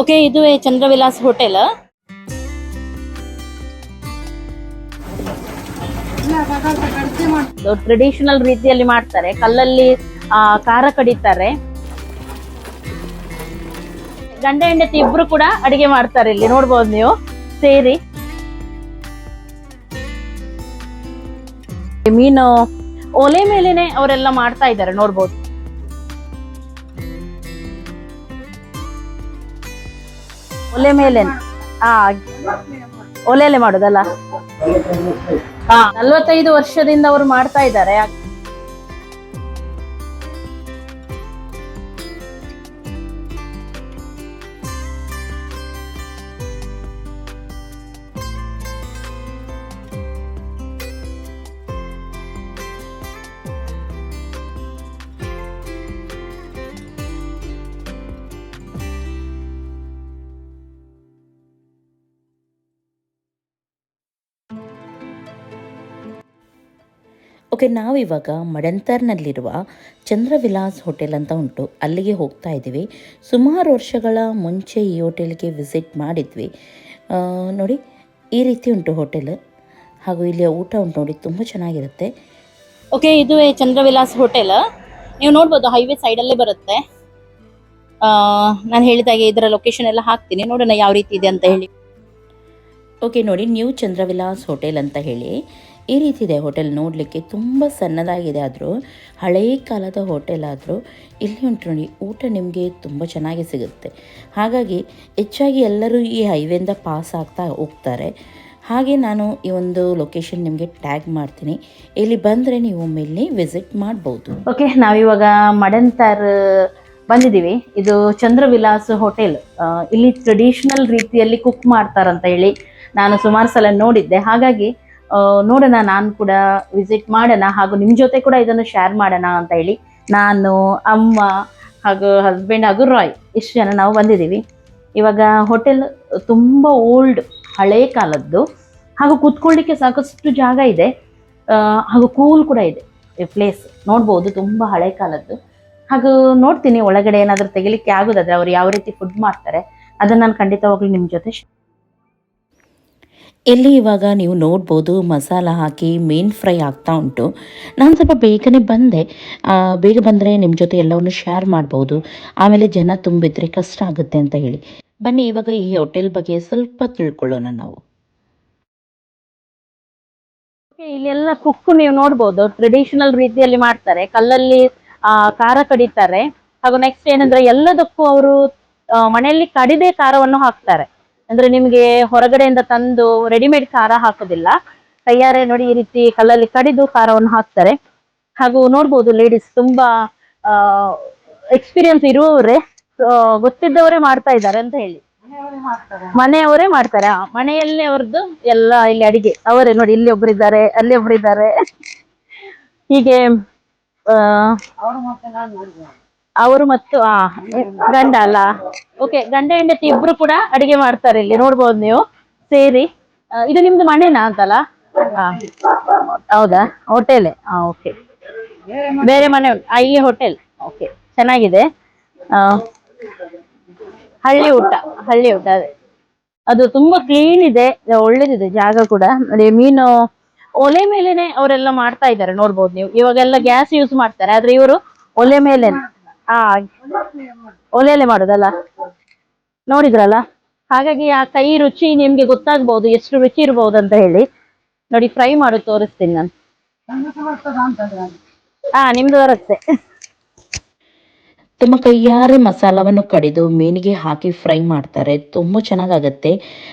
Okay ಇದು Chandravilas hotel. Traditional ರೀತಿಯಲ್ಲಿ ಮಾಡ್ತಾರೆ. ಕಲ್ಲಲ್ಲಿ ಖಾರ ಕಡಿತಾರೆ. ಗಂಡ ಹೆಂಡತಿ ಇಬ್ರು ಕೂಡ ಅಡಿಗೆ ಮಾಡ್ತಾರೆ ಇಲ್ಲಿ. ನೋಡ್ಬೋದು ನೀವು. ಸೇರಿ. ಮೀನು, ಒಲೆ ಮೇಲೆನೆ ಅವರೆಲ್ಲ ಮಾಡ್ತಾ ಇದ್ದಾರೆ. ನೋಡ್ಬೋದು. ಒಲೆ ಮೇಲೆ. ಆ ಒಲೆಯಲ್ಲೇ ಮಾಡೋದಲ್ಲ? ಹಾ. ನಲ್ವತ್ತೈದು ವರ್ಷದಿಂದ ಅವ್ರು ಮಾಡ್ತಾ ಇದ್ದಾರೆ. ಓಕೆ ನಾವಿವಾಗ ಮಡಂತರ್ನಲ್ಲಿರುವ ಚಂದ್ರವಿಲಾಸ್ ಹೋಟೆಲ್ ಅಂತ ಉಂಟು. ಅಲ್ಲಿಗೆ ಹೋಗ್ತಾ ಇದ್ದೀವಿ. ಸುಮಾರು ವರ್ಷಗಳ ಮುಂಚೆ ಈ ಹೋಟೆಲ್ಗೆ ವಿಸಿಟ್ ಮಾಡಿದ್ವಿ. ನೋಡಿ ಈ ರೀತಿ ಉಂಟು ಹೋಟೆಲ್. ಹಾಗೂ ಇಲ್ಲಿ ಊಟ ಉಂಟು ನೋಡಿ ತುಂಬ ಚೆನ್ನಾಗಿರುತ್ತೆ. ಓಕೆ ಇದು ಚಂದ್ರವಿಲಾಸ್ ಹೋಟೆಲ್. ನೀವು ನೋಡ್ಬೋದು ಹೈವೇ ಸೈಡಲ್ಲೇ ಬರುತ್ತೆ. ನಾನು ಹೇಳಿದಾಗೆ ಇದರ ಲೊಕೇಶನ್ ಎಲ್ಲ ಹಾಕ್ತೀನಿ. ನೋಡೋಣ ಯಾವ ರೀತಿ ಇದೆ ಅಂತ ಹೇಳಿ. ಓಕೆ ನೋಡಿ ನ್ಯೂ ಚಂದ್ರವಿಲಾಸ್ ಹೋಟೆಲ್ ಅಂತ ಹೇಳಿ. ಈ ರೀತಿ ಇದೆ ಹೋಟೆಲ್ ನೋಡಲಿಕ್ಕೆ ತುಂಬ ಸಣ್ಣದಾಗಿದೆ ಆದರೂ ಹಳೆಯ ಕಾಲದ ಹೋಟೆಲ್ ಆದರೂ ಇಲ್ಲಿ ಉಂಟು ನೋಡಿ, ಊಟ ನಿಮಗೆ ತುಂಬ ಚೆನ್ನಾಗಿ ಸಿಗುತ್ತೆ. ಹಾಗಾಗಿ ಹೆಚ್ಚಾಗಿ ಎಲ್ಲರೂ ಈ ಹೈವೇಯಿಂದ ಪಾಸ್ ಆಗ್ತಾ ಹೋಗ್ತಾರೆ. ಹಾಗೆ ನಾನು ಈ ಒಂದು ಲೊಕೇಶನ್ ನಿಮಗೆ ಟ್ಯಾಗ್ ಮಾಡ್ತೀನಿ. ಇಲ್ಲಿ ಬಂದರೆ ನೀವು ಇಲ್ಲಿ ವಿಸಿಟ್ ಮಾಡ್ಬೋದು. ಓಕೆ ನಾವಿವಾಗ ಮಡಂತಾರ್ ಬಂದಿದ್ದೀವಿ. ಇದು ಚಂದ್ರವಿಲಾಸ್ ಹೋಟೆಲ್. ಇಲ್ಲಿ ಟ್ರೆಡಿಷನಲ್ ರೀತಿಯಲ್ಲಿ ಕುಕ್ ಮಾಡ್ತಾರಂತ ಹೇಳಿ ನಾನು ಸುಮಾರು ಸಲ ನೋಡಿದ್ದೆ. ಹಾಗಾಗಿ ನೋಡೋಣ, ನಾನು ಕೂಡ ವಿಸಿಟ್ ಮಾಡೋಣ ಹಾಗೂ ನಿಮ್ಮ ಜೊತೆ ಕೂಡ ಇದನ್ನು ಶೇರ್ ಮಾಡೋಣ ಅಂತ ಹೇಳಿ ನಾನು, ಅಮ್ಮ ಹಾಗೂ ಹಸ್ಬೆಂಡ್ ಹಾಗೂ ರಾಯ್ ಇಷ್ಟು ಜನ ನಾವು ಬಂದಿದ್ದೀವಿ. ಇವಾಗ ಹೋಟೆಲ್ ತುಂಬ ಓಲ್ಡ್ ಹಳೆ ಕಾಲದ್ದು ಹಾಗೂ ಕೂತ್ಕೊಳ್ಳಿಕ್ಕೆ ಸಾಕಷ್ಟು ಜಾಗ ಇದೆ. ಹಾಗೂ ಕೂಲ್ ಕೂಡ ಇದೆ. ಈ ಪ್ಲೇಸ್ ನೋಡ್ಬೋದು, ತುಂಬ ಹಳೆ ಕಾಲದ್ದು. ಹಾಗೂ ನೋಡ್ತೀನಿ, ಒಳಗಡೆ ಏನಾದರೂ ತೆಗಿಲಿಕ್ಕೆ ಆಗೋದಾದ್ರೆ ಅವ್ರು ಯಾವ ರೀತಿ ಫುಡ್ ಮಾಡ್ತಾರೆ, ಅದನ್ನು ನಾನು ಖಂಡಿತವಾಗ್ಲೂ ನಿಮ್ಮ ಜೊತೆ ಇಲ್ಲಿ ಇವಾಗ ನೀವು ನೋಡ್ಬೋದು ಮಸಾಲ ಹಾಕಿ ಮೀನ್ ಫ್ರೈ ಆಗ್ತಾ ಉಂಟು. ನಾನು ಸ್ವಲ್ಪ ಬೇಗನೆ ಬಂದೆ. ಬೇಗ ಬಂದರೆ ನಿಮ್ಮ ಜೊತೆ ಎಲ್ಲವನ್ನು ಶೇರ್ ಮಾಡ್ಬೋದು. ಆಮೇಲೆ ಜನ ತುಂಬಿದ್ರೆ ಕಷ್ಟ ಆಗುತ್ತೆ ಅಂತ ಹೇಳಿ. ಬನ್ನಿ, ಇವಾಗ ಈ ಹೋಟೆಲ್ ಬಗ್ಗೆ ಸ್ವಲ್ಪ ತಿಳ್ಕೊಳ್ಳೋಣ ನಾವು. ಇಲ್ಲಿ ಇಲ್ಲೆಲ್ಲ ಕುಕ್ ನೀವು ನೋಡ್ಬೋದು. ಟ್ರೆಡಿಷನಲ್ ರೀತಿಯಲ್ಲಿ ಮಾಡ್ತಾರೆ. ಕಲ್ಲಲ್ಲಿ ಖಾರ ಕಡಿತಾರೆ. ಹಾಗೂ ನೆಕ್ಸ್ಟ್ ಏನಂದ್ರೆ ಎಲ್ಲದಕ್ಕೂ ಅವರು ಮನೆಯಲ್ಲಿ ಕಡಿದೆ ಖಾರವನ್ನು ಹಾಕ್ತಾರೆ. ಅಂದ್ರೆ ನಿಮ್ಗೆ ಹೊರಗಡೆಯಿಂದ ತಂದು ರೆಡಿಮೇಡ್ ಖಾರ ಹಾಕೋದಿಲ್ಲ. ಕೈಯಾರೆ ನೋಡಿ ಈ ರೀತಿ ಕಲ್ಲಲ್ಲಿ ಕಡಿದು ಖಾರವನ್ನು ಹಾಕ್ತಾರೆ. ಹಾಗೂ ನೋಡ್ಬೋದು ಲೇಡೀಸ್ ತುಂಬಾ ಎಕ್ಸ್ಪೀರಿಯನ್ಸ್ ಇರುವವರೇ ಗೊತ್ತಿದ್ದವರೇ ಮಾಡ್ತಾ ಇದ್ದಾರೆ ಅಂತ ಹೇಳಿ. ಮನೆಯವರೇ ಮಾಡ್ತಾರೆ. ಮನೆಯಲ್ಲೇ ಅವ್ರದ್ದು ಎಲ್ಲ ಇಲ್ಲಿ ಅಡಿಗೆ. ಅವರೇ ನೋಡಿ ಇಲ್ಲಿ ಒಬ್ರಿದ್ದಾರೆ ಅಲ್ಲಿ ಒಬ್ರಿದ್ದಾರೆ ಹೀಗೆ ಆ, ಅವರು ಮತ್ತು, ಆ, ಗಂಡ ಅಲ್ಲ? ಓಕೆ ಗಂಡ ಹೆಂಡತಿ ಇಬ್ರು ಕೂಡ ಅಡಿಗೆ ಮಾಡ್ತಾರೆ ಇಲ್ಲಿ, ನೋಡ್ಬೋದು ನೀವು. ಸೇರಿ. ಇದು ನಿಮ್ದು ಮನೆನಾ ಅಂತಲ್ಲ? ಹೌದಾ? ಹೋಟೆಲ್ ಓಕೆ ಬೇರೆ ಮನೆ ಅಯ್ಯ ಹೋಟೆಲ್ ಓಕೆ ಚೆನ್ನಾಗಿದೆ. ಹಳ್ಳಿ ಊಟ ಹಳ್ಳಿ ಊಟ, ಅದೇ. ಅದು ತುಂಬಾ ಕ್ಲೀನ್ ಇದೆ, ಒಳ್ಳೇದಿದೆ ಜಾಗ ಕೂಡ. ನೋಡಿ ಮೀನು, ಒಲೆ ಮೇಲೆನೆ ಅವರೆಲ್ಲ ಮಾಡ್ತಾ ಇದ್ದಾರೆ, ನೋಡ್ಬೋದು ನೀವು. ಇವಾಗೆಲ್ಲ ಗ್ಯಾಸ್ ಯೂಸ್ ಮಾಡ್ತಾರೆ, ಆದ್ರೆ ಇವರು ಒಲೆ ಮೇಲೆ ಆ, ಒಲೆಯಲ್ಲೇ ಮಾಡೋದಲ್ಲ? ನೋಡಿದ್ರಲ್ಲ? ಹಾಗಾಗಿ ಆ ಕೈ ರುಚಿ ನಿಮ್ಗೆ ಗೊತ್ತಾಗ್ಬಹುದು ಎಷ್ಟು ರುಚಿ ಇರ್ಬೋದು ಅಂತ ಹೇಳಿ. ನೋಡಿ, ಫ್ರೈ ಮಾಡಿ ತೋರಿಸ್ತೀನಿ ನಾನು. ಹಾ ನಿಮ್ದು ಬರುತ್ತೆ. ತುಂಬ ಕೈಯಾರೆ ಮಸಾಲವನ್ನು ಕಡಿದು ಮೀನಿಗೆ ಹಾಕಿ ಫ್ರೈ ಮಾಡ್ತಾರೆ, ತುಂಬ ಚೆನ್ನಾಗಾಗತ್ತೆ.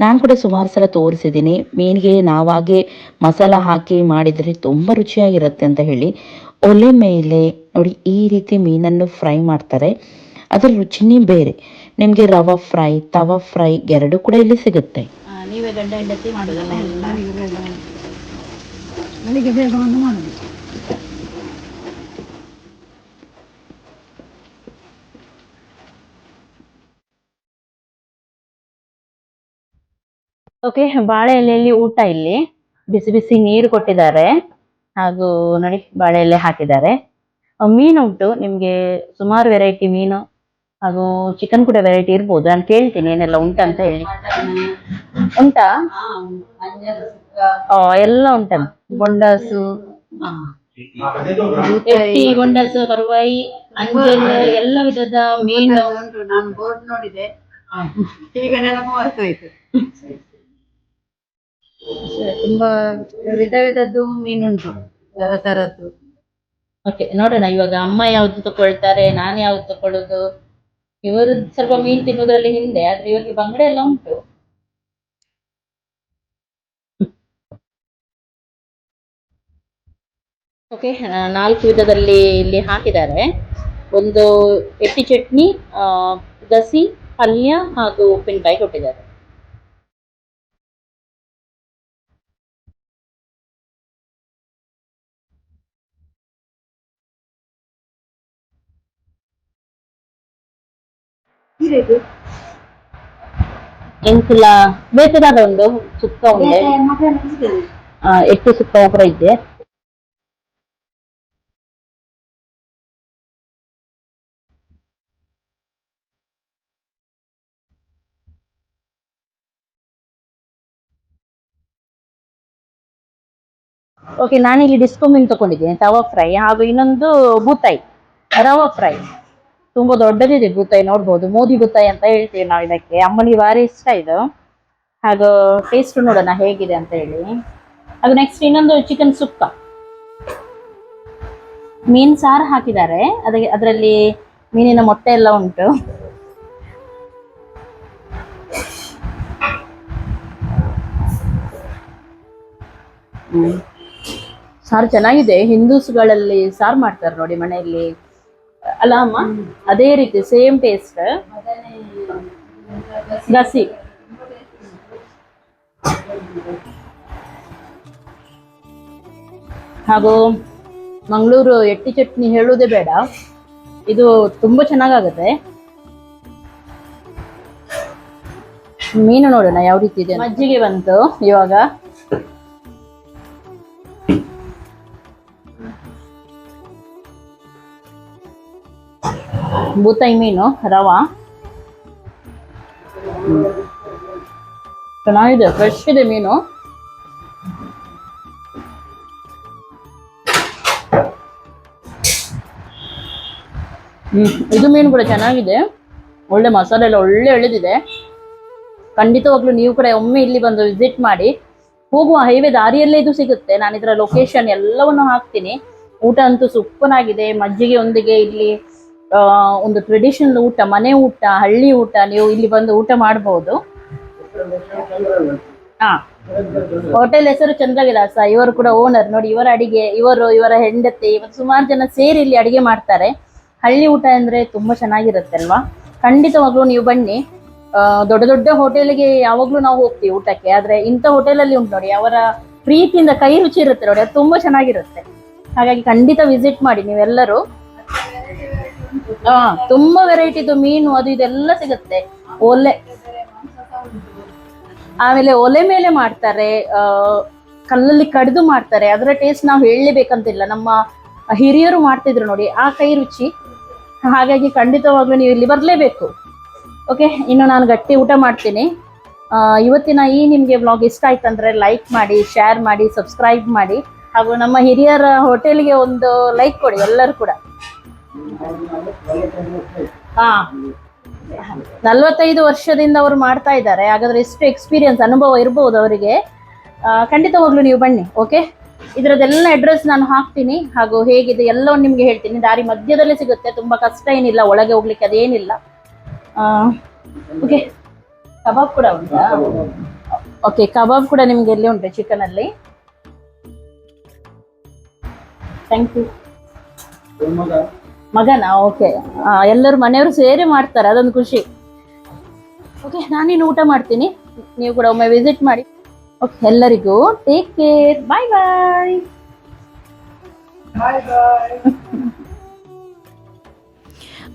ನಾನು ಕೂಡ ಸುಮಾರು ಸಲ ತೋರಿಸಿದ್ದೀನಿ. ಮೀನಿಗೆ ನಾವಾಗೆ ಮಸಾಲ ಹಾಕಿ ಮಾಡಿದರೆ ತುಂಬ ರುಚಿಯಾಗಿರುತ್ತೆ ಅಂತ ಹೇಳಿ. ಒಲೆ ಮೇಲೆ ನೋಡಿ ಈ ರೀತಿ ಮೀನನ್ನು ಫ್ರೈ ಮಾಡ್ತಾರೆ. ಅದರ ರುಚಿನೇ ಬೇರೆ. ನಿಮಗೆ ರವಾ ಫ್ರೈ ತವಾ ಫ್ರೈ ಎರಡು ಕೂಡ ಇಲ್ಲಿ ಸಿಗುತ್ತೆ. ನೀವೇ ಗಂಡ ಹೆಂಡತಿ ಮಾಡೋದಲ್ಲ ಎಲ್ಲ. ಬೆಳಿಗ್ಗೆ ಬೇಗ ಬಂದು ಮಾಡುದು. ಓಕೆ ಬಾಳೆ ಎಲೆಯಲ್ಲಿ ಊಟ ಇಲ್ಲಿ. ಬಿಸಿ ಬಿಸಿ ನೀರು ಕೊಟ್ಟಿದ್ದಾರೆ. ಹಾಗೂ ನೋಡಿ ಬಾಳೆ ಎಲೆ ಹಾಕಿದ್ದಾರೆ. ಮೀನು ಉಂಟು ನಿಮ್ಗೆ ಸುಮಾರು ವೆರೈಟಿ ಮೀನು ಹಾಗೂ ಚಿಕನ್ ಕೂಡ ವೆರೈಟಿ ಇರ್ಬೋದು. ನಾನು ಕೇಳ್ತೀನಿ ಏನೆಲ್ಲ ಉಂಟಾ ಅಂತ ಹೇಳಿ. ಉಂಟಾ? ಆ, ಎಲ್ಲ ಉಂಟಮ್ಮ ಬೊಂಡಾಸು ಎಟ್ಟಿ ಬೊಂಡಾಸು ಕರುವಾಯಿ ಅಂಜಲ್ ಎಲ್ಲ ವಿಧದ ಮೀನು. ಉಂಟು ನಾನು ಬೋರ್ಡ್ ನೋಡಿದೆ. ಈಗ ನೆನಪು ತುಂಬಾ ವಿಧ ವಿಧದ್ದು ಮೀನುಂಟು ತರ ತರದ್ದು. ಓಕೆ ನೋಡೋಣ ಇವಾಗ ಅಮ್ಮ ಯಾವ್ದು ತಗೊಳ್ತಾರೆ, ನಾನು ಯಾವ್ದು ತಕೊಳ್ಳೋದು ಇವರು ಸ್ವಲ್ಪ ಮೀನ್ ತಿನ್ನೋದ್ರಲ್ಲಿ ಹಿಂದೆ, ಆದ್ರೆ ಇವರಿಗೆ ಬಂಗಡೆ ಎಲ್ಲ ಉಂಟು. ಓಕೆ ನಾಲ್ಕು ವಿಧದಲ್ಲಿ ಇಲ್ಲಿ ಹಾಕಿದ್ದಾರೆ. ಒಂದು ಎಟ್ಟಿ ಚಟ್ನಿ ಗಸಿ, ಪಲ್ಯ ಹಾಗೂ ಉಪ್ಪಿನಕಾಯಿ ಕೊಟ್ಟಿದ್ದಾರೆ. ಎಂಕುಲ ಬೇತದಾದ ಒಂದು ಸುಕ್ಕ ಉಂಡೆ ಎಷ್ಟು ಸುತ್ತ ಒಬ್ಬರ ಕೂಡ ಇದೆ. ಓಕೆ ನಾನಿಲ್ಲಿ ಡಿಸ್ಕೋ ಮೀನ್ ತಗೊಂಡಿದ್ದೀನಿ ತವಾ ಫ್ರೈ ಹಾಗೂ ಇನ್ನೊಂದು ಬೂತಾಯಿ ರವಾ ಫ್ರೈ ತುಂಬಾ ದೊಡ್ಡದಿದೆ ಗುತ್ತಾಯಿ ನೋಡ್ಬೋದು, ಮೋದಿ ಬೂತಾಯಿ ಅಂತ ಹೇಳ್ತೀವಿ ನಾವು ಇದಕ್ಕೆ. ಅಮ್ಮನಿಗೆ ಭಾರಿ ಇಷ್ಟ ಇದು. ಹಾಗೂ ಟೇಸ್ಟ್ ನೋಡೋಣ ಹೇಗಿದೆ ಅಂತ ಹೇಳಿ. ಅದು ನೆಕ್ಸ್ಟ್ ಇನ್ನೊಂದು ಚಿಕನ್ ಸುಕ್ಕ. ಮೀನ್ ಸಾರು ಹಾಕಿದ್ದಾರೆ. ಅದಕ್ಕೆ ಅದರಲ್ಲಿ ಮೀನಿನ ಮೊಟ್ಟೆ ಎಲ್ಲ ಉಂಟು. ಸಾರು ಚೆನ್ನಾಗಿದೆ. ಹಿಂದೂಸ್ಗಳಲ್ಲಿ ಸಾರು ಮಾಡ್ತಾರೆ ನೋಡಿ ಮನೆಯಲ್ಲಿ. ಅಲ್ಲ ಅಮ್ಮ ಅದೇ ರೀತಿ ಸೇಮ್ ಟೇಸ್ಟ್ ಗಸಿ. ಹಾಗೂ ಮಂಗಳೂರು ಎಟ್ಟಿ ಚಟ್ನಿ ಹೇಳುವುದೇ ಬೇಡ. ಇದು ತುಂಬಾ ಚೆನ್ನಾಗಾಗುತ್ತೆ. ಮೀನು ನೋಡೋಣ, ಯಾವ ರೀತಿ ಇದೆ ಮಜ್ಜಿಗೆ ಬಂತು ಇವಾಗ. ಬೂತಾಯಿ ಮೀನು ರವಾ. ಚೆನ್ನಾಗಿದೆ ಫ್ರೆಶ್ ಇದೆ ಮೀನು. ಇದು ಮೀನು ಕೂಡ ಚೆನ್ನಾಗಿದೆ. ಒಳ್ಳೆ ಮಸಾಲೆ ಎಲ್ಲ ಒಳ್ಳೆ ಎಳೆದಿದೆ. ಖಂಡಿತವಾಗ್ಲೂ ನೀವು ಕೂಡ ಒಮ್ಮೆ ಇಲ್ಲಿ ಬಂದು ವಿಸಿಟ್ ಮಾಡಿ. ಹೋಗುವ ಹೈವೇ ದಾರಿಯಲ್ಲೇ ಇದು ಸಿಗುತ್ತೆ. ನಾನು ಇದರ ಲೊಕೇಶನ್ ಎಲ್ಲವನ್ನು ಹಾಕ್ತೀನಿ. ಊಟ ಅಂತೂ ಸೂಪರ್ ಮಜ್ಜಿಗೆ ಒಂದಿಗೆ ಇಲ್ಲಿ ಒಂದು ಟ್ರೆಡಿಷನಲ್ ಊಟ, ಮನೆ ಊಟ, ಹಳ್ಳಿ ಊಟ, ನೀವು ಇಲ್ಲಿ ಬಂದು ಊಟ ಮಾಡಬಹುದು ಹಾ. ಹೋಟೆಲ್ ಹೆಸರು ಚಂದ್ರವಿಲಾಸ, ಇವರು ಕೂಡ ಓನರ್ ನೋಡಿ, ಇವರ ಅಡಿಗೆ, ಇವರು, ಇವರ ಹೆಂಡತಿ ಇವತ್ತು ಸುಮಾರು ಜನ ಸೇರಿ ಇಲ್ಲಿ ಅಡಿಗೆ ಮಾಡ್ತಾರೆ. ಹಳ್ಳಿ ಊಟ ಅಂದ್ರೆ ತುಂಬಾ ಚೆನ್ನಾಗಿರುತ್ತೆ ಅಲ್ವಾ? ಖಂಡಿತವಾಗ್ಲೂ ನೀವು ಬನ್ನಿ. ದೊಡ್ಡ ದೊಡ್ಡ ಹೋಟೆಲ್ಗೆ ಯಾವಾಗ್ಲೂ ನಾವು ಹೋಗ್ತೀವಿ ಊಟಕ್ಕೆ. ಆದ್ರೆ ಇಂಥ ಹೋಟೆಲಲ್ಲಿ ಉಂಟು ನೋಡಿ, ಅವರ ಪ್ರೀತಿಯಿಂದ ಕೈ ರುಚಿ ಇರುತ್ತೆ ನೋಡಿ, ಅದು ತುಂಬಾ ಚೆನ್ನಾಗಿರುತ್ತೆ. ಹಾಗಾಗಿ ಖಂಡಿತ ವಿಸಿಟ್ ಮಾಡಿ ನೀವೆಲ್ಲರೂ. ಹಾ, ತುಂಬಾ ವೆರೈಟಿದು ಮೀನು, ಅದು ಇದೆಲ್ಲ ಸಿಗುತ್ತೆ. ಒಲೆ. ಆಮೇಲೆ ಒಲೆ ಮೇಲೆ ಮಾಡ್ತಾರೆ ಕಲ್ಲಲ್ಲಿ ಕಡಿದು ಮಾಡ್ತಾರೆ. ಅದರ ಟೇಸ್ಟ್ ನಾವು ಹೇಳಲೇಬೇಕಂತಿಲ್ಲ. ನಮ್ಮ ಹಿರಿಯರು ಮಾಡ್ತಿದ್ರು ನೋಡಿ, ಆ ಕೈ ರುಚಿ. ಹಾಗಾಗಿ ಖಂಡಿತವಾಗ್ಲೂ ನೀವು ಇಲ್ಲಿ ಬರಲೇಬೇಕು. ಓಕೆ ಇನ್ನು ನಾನು ಗಟ್ಟಿ ಊಟ ಮಾಡ್ತೀನಿ. ಇವತ್ತಿನ ಈ ನಿಮಗೆ ಬ್ಲಾಗ್ ಇಷ್ಟ ಆಯ್ತಂದ್ರೆ ಲೈಕ್ ಮಾಡಿ ಶೇರ್ ಮಾಡಿ ಸಬ್ಸ್ಕ್ರೈಬ್ ಮಾಡಿ. ಹಾಗೂ ನಮ್ಮ ಹಿರಿಯರ ಹೋಟೆಲ್ಗೆ ಒಂದು ಲೈಕ್ ಕೊಡಿ, ಎಲ್ಲರೂ ಕೂಡ. ಹಾ. ನಲ್ವತ್ತೈದು ವರ್ಷದಿಂದ ಅವರು ಮಾಡ್ತಾ ಇದ್ದಾರೆ. ಹಾಗಾದ್ರೆ ಎಷ್ಟು ಎಕ್ಸ್ಪೀರಿಯನ್ಸ್ ಅನುಭವ ಇರಬಹುದು ಅವರಿಗೆ. ಖಂಡಿತ ಖಂಡಿತವಾಗ್ಲೂ ನೀವು ಬನ್ನಿ ಓಕೆ ಇದರದೆಲ್ಲ ಅಡ್ರೆಸ್ ನಾನು ಹಾಕ್ತೀನಿ. ಹಾಗೂ ಹೇಗಿದೆ ಎಲ್ಲವನ್ನು ನಿಮ್ಗೆ ಹೇಳ್ತೀನಿ. ದಾರಿ ಮಧ್ಯದಲ್ಲೇ ಸಿಗುತ್ತೆ. ತುಂಬಾ ಕಷ್ಟ ಏನಿಲ್ಲ, ಒಳಗೆ ಹೋಗ್ಲಿಕ್ಕೆ ಅದೇನಿಲ್ಲ. ಓಕೆ ಕಬಾಬ್ ಕೂಡ ಉಂಟಾ? ಓಕೆ ಕಬಾಬ್ ಕೂಡ ನಿಮ್ಗೆ ಎಲ್ಲಿ ಉಂಟು ಚಿಕನ್ ಅಲ್ಲಿ ಥ್ಯಾಂಕ್ ಯು ಮಗನಾ? ಓಕೆ ಎಲ್ಲರೂ ಮನೆಯವರು ಸೇರಿ ಮಾಡ್ತಾರೆ ಅದೊಂದು ಖುಷಿ. ಓಕೆ ನಾನಿನ್ನು ಊಟ ಮಾಡ್ತೀನಿ. ನೀವು ಕೂಡ ಒಮ್ಮೆ ವಿಸಿಟ್ ಮಾಡಿ. ಓಕೆ ಎಲ್ಲರಿಗೂ take care bye bye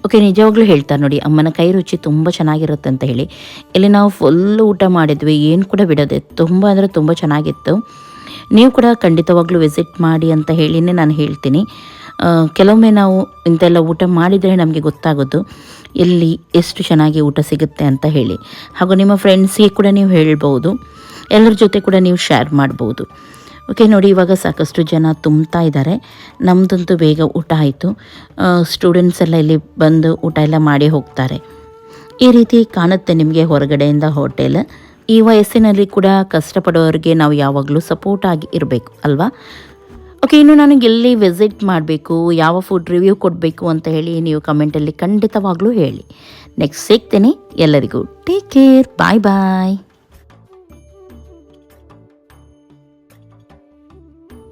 okay ನಿಜವಾಗ್ಲೂ ಹೇಳ್ತಾರೆ ನೋಡಿ ಅಮ್ಮನ ಕೈ ರುಚಿ ತುಂಬ ಚೆನ್ನಾಗಿರುತ್ತೆ ಅಂತ ಹೇಳಿ. ಇಲ್ಲಿ ನಾವು ಫುಲ್ ಊಟ ಮಾಡಿದ್ವಿ ಏನು ಕೂಡ ಬಿಡೋದೆ ತುಂಬ ಅಂದರೆ ತುಂಬ ಚೆನ್ನಾಗಿತ್ತು. ನೀವು ಕೂಡ ಖಂಡಿತವಾಗ್ಲೂ ವಿಸಿಟ್ ಮಾಡಿ ಅಂತ ಹೇಳಿನೇ ನಾನು ಹೇಳ್ತೀನಿ. ಕೆಲವೊಮ್ಮೆ ನಾವು ಇಂಥೆಲ್ಲ ಊಟ ಮಾಡಿದರೆ ನಮಗೆ ಗೊತ್ತಾಗೋದು, ಎಲ್ಲಿ ಎಷ್ಟು ಚೆನ್ನಾಗಿ ಊಟ ಸಿಗುತ್ತೆ ಅಂತ ಹೇಳಿ. ಹಾಗೂ ನಿಮ್ಮ ಫ್ರೆಂಡ್ಸ್ಗೆ ಕೂಡ ನೀವು ಹೇಳ್ಬೋದು, ಎಲ್ಲರ ಜೊತೆ ಕೂಡ ನೀವು ಶೇರ್ ಮಾಡ್ಬೋದು. ಓಕೆ ನೋಡಿ ಇವಾಗ ಸಾಕಷ್ಟು ಜನ ತುಂಬ್ತಾ ಇದ್ದಾರೆ. ನಮ್ಮದಂತೂ ಬೇಗ ಊಟ ಆಯಿತು. ಸ್ಟೂಡೆಂಟ್ಸ್ ಎಲ್ಲ ಇಲ್ಲಿ ಬಂದು ಊಟ ಎಲ್ಲ ಮಾಡಿ ಹೋಗ್ತಾರೆ. ಈ ರೀತಿ ಕಾಣುತ್ತೆ ನಿಮಗೆ ಹೊರಗಡೆಯಿಂದ ಹೋಟೆಲ್ ಈ ವಯಸ್ಸಿನಲ್ಲಿ ಕೂಡ ಕಷ್ಟಪಡೋರಿಗೆ ನಾವು ಯಾವಾಗಲೂ ಸಪೋರ್ಟ್ ಆಗಿ ಇರಬೇಕು, ಅಲ್ವಾ? ಓಕೆ ಇನ್ನು ನನಗೆ ಎಲ್ಲಿ ವಿಸಿಟ್ ಮಾಡಬೇಕು, ಯಾವ ಫುಡ್ ರಿವ್ಯೂ ಕೊಡಬೇಕು ಅಂತ ಹೇಳಿ ನೀವು ಕಮೆಂಟಲ್ಲಿ ಖಂಡಿತವಾಗ್ಲೂ ಹೇಳಿ. ನೆಕ್ಸ್ಟ್ ಸಿಗ್ತೇನೆ. ಎಲ್ಲರಿಗೂ ಟೇಕ್ ಕೇರ್ ಬಾಯ್ ಬಾಯ್